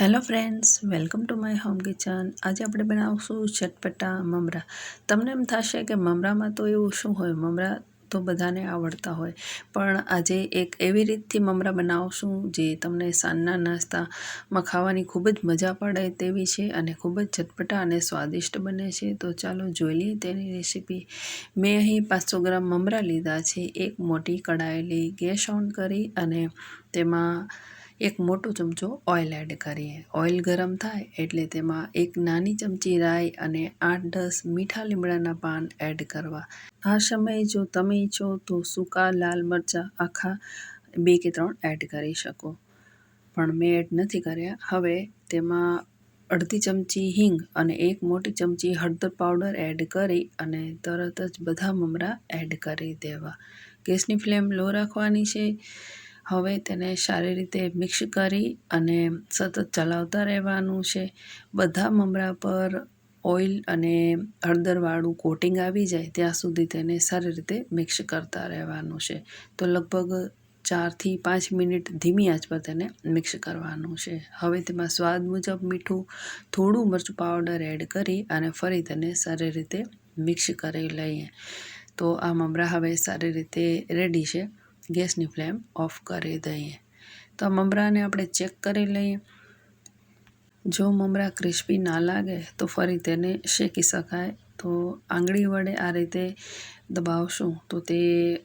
Hello friends, welcome to my home kitchen. આજે આપણે બનાવશું ચટપટા મમરા. તમને એમ થશે કે મમરામાં તો એવું શું હોય? મમરા તો બધાને આવડતા હોય. પણ આજે એક એવી રીતથી મમરા બનાવશું જે તમને સાંજના નાસ્તામાં ખાવાની ખૂબ જ મજા પડે તેવી છે અને ખૂબ જ ચટપટા અને સ્વાદિષ્ટ બને છે. તો ચાલો જોઈ લઈએ તેની રેસીપી. મેં અહીં પાંચસો ગ્રામ મમરા લીધા છે. એક મોટી કડાયેલી ગેસ ઓન કરી અને તેમાં એક મોટો ચમચો ઓઇલ એડ કરીએ. ઓઇલ ગરમ થાય એટલે તેમાં એક નાની ચમચી રાઈ અને આઠ દસ મીઠા લીમડાના પાન એડ કરવા. આ સમયે જો તમે ઈચ્છો તો સૂકા લાલ મરચાં આખા બે કે ત્રણ એડ કરી શકો. પણ મેં એડ નથી કર્યા. હવે તેમાં અડધી ચમચી હિંગ અને એક મોટી ચમચી હળદર પાવડર એડ કરી અને તરત જ બધા મમરા એડ કરી દેવા. ગેસની ફ્લેમ લો રાખવાની છે. હવે તેને સારી રીતે મિક્સ કરી અને સતત ચલાવતા રહેવાનું છે. બધા મમરા પર ઓઇલ અને હળદરવાળું કોટિંગ આવી જાય ત્યાં સુધી તેને સારી રીતે મિક્સ કરતા રહેવાનું છે. તો લગભગ ચારથી પાંચ મિનિટ ધીમી આંચ પર તેને મિક્સ કરવાનું છે. હવે તેમાં સ્વાદ મુજબ મીઠું, થોડું મરચું પાવડર એડ કરી અને ફરી તેને સારી રીતે મિક્સ કરી લઈએ. તો આ મમરા હવે સારી રીતે રેડી છે. ગેસની ફ્લેમ ઓફ કરી દઈએ. તો મમરાને આપણે ચેક કરી લઈએ. જો મમરા ક્રિસ્પી ના લાગે તો ફરી તેને શેકી શકાય. તો આંગળી વડે આ રીતે દબાવશું તો તે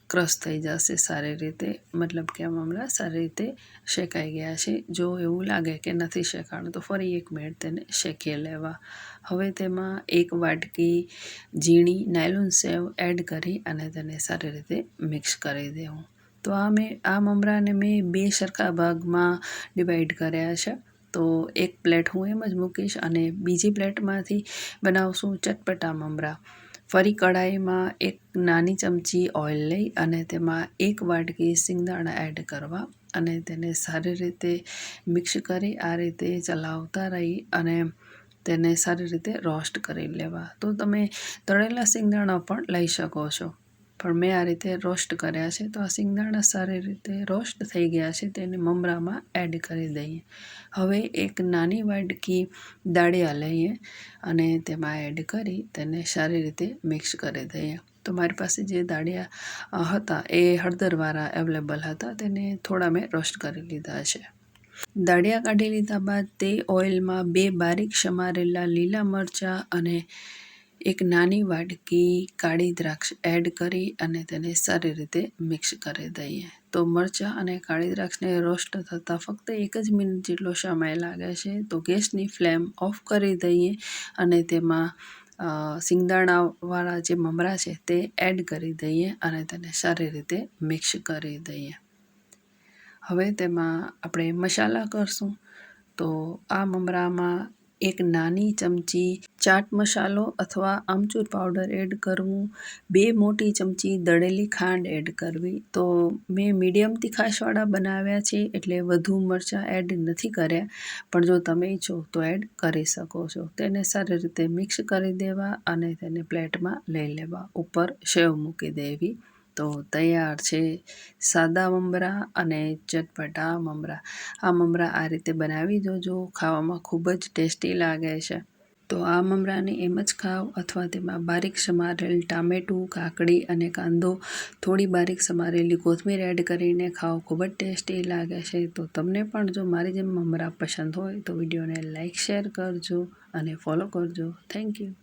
ક્રશ થઈ જશે સારી રીતે. મતલબ કે આ મમરા સારી રીતે શેકાઈ ગયા છે. જો એવું લાગે કે નથી શેકાણું તો ફરી એક મિનિટ તેને શેકી લેવા. હવે તેમાં એક વાટકી ઝીણી નાયલોન સેવ એડ કરી અને તેને સારી રીતે મિક્સ કરી દેવું. તો આ મેં આ મમરાને મેં બે સરખા ભાગમાં ડિવાઈડ કર્યા છે. તો એક પ્લેટ હું એમ જ મૂકીશ અને બીજી પ્લેટમાંથી બનાવશું ચટપટા મમરા. ફરી કઢાઈમાં એક નાની ચમચી ઓઇલ લઈ અને તેમાં એક વાટકી સિંગદાણા એડ કરવા અને તેને સારી રીતે મિક્સ કરી આ રીતે ચલાવતા રહી અને તેને સારી રીતે રોસ્ટ કરી લેવા. તો તમે તળેલા સિંગદાણા પણ લઈ શકો છો. પણ મેં આ રીતે રોસ્ટ કર્યા છે. તો આ સિંગદાણા સારી રીતે રોસ્ટ થઈ ગયા છે. તેને મમરામાં એડ કરી દઈએ. હવે એક નાની વાટકી દાળિયા લઈએ અને તેમાં એડ કરી તેને સારી રીતે મિક્સ કરી દઈએ. તો મારી પાસે જે દાળિયા હતા એ હળદરવાળા અવેલેબલ હતા. તેને થોડા મેં રોસ્ટ કરી લીધા છે. દાળિયા કાઢી લીધા બાદ તે ઓઇલમાં બે બારીક સમારેલા લીલા મરચાં અને એક નાની વાટકી કાળી દ્રાક્ષ એડ કરી અને તેને સારી રીતે મિક્સ કરી દઈએ. તો મરચાં અને કાળી દ્રાક્ષને રોસ્ટ થતાં ફક્ત એક જ મિનિટ જેટલો સમય લાગે છે. તો ગેસની ફ્લેમ ઓફ કરી દઈએ અને તેમાં સિંગદાણાવાળા જે મમરા છે તે એડ કરી દઈએ અને તેને સારી રીતે મિક્સ કરી દઈએ. હવે તેમાં આપણે મસાલા કરશું. તો આ મમરામાં એક નાની ચમચી ચાટ મસાલો અથવા આમચૂર પાવડર એડ કરવું, બે મોટી ચમચી દળેલી ખાંડ એડ કરવી. તો મેં મીડિયમ તીખાશવાળા બનાવ્યા છે એટલે વધુ મરચાં એડ નથી કર્યા. પણ જો તમે ઈચ્છો તો એડ કરી શકો છો. તેને સારી રીતે મિક્સ કરી દેવા અને તેને પ્લેટમાં લઈ લેવા. ઉપર સેવ મૂકી દેવી. તો તૈયાર છે. સાદા મમરા અને ચટપટા મમરા. આ મમરા આ રીતે બનાવી જોજો, ખાવામાં ખૂબ જ ટેસ્ટી લાગે છે. તો આ મમરાને એમ જ ખાવ અથવા તેમાં બારીક સમારેલ ટામેટું, કાકડી અને કાંદો થોડી બારીક સમારેલી કોથમીર એડ કરીને ખાઓ ખૂબ જ ટેસ્ટી લાગે છે. તો તમને પણ જો મારી જેમ મમરા પસંદ હોય તો વિડીયોને લાઇક શેર કરજો અને ફોલો કરજો. Thank you.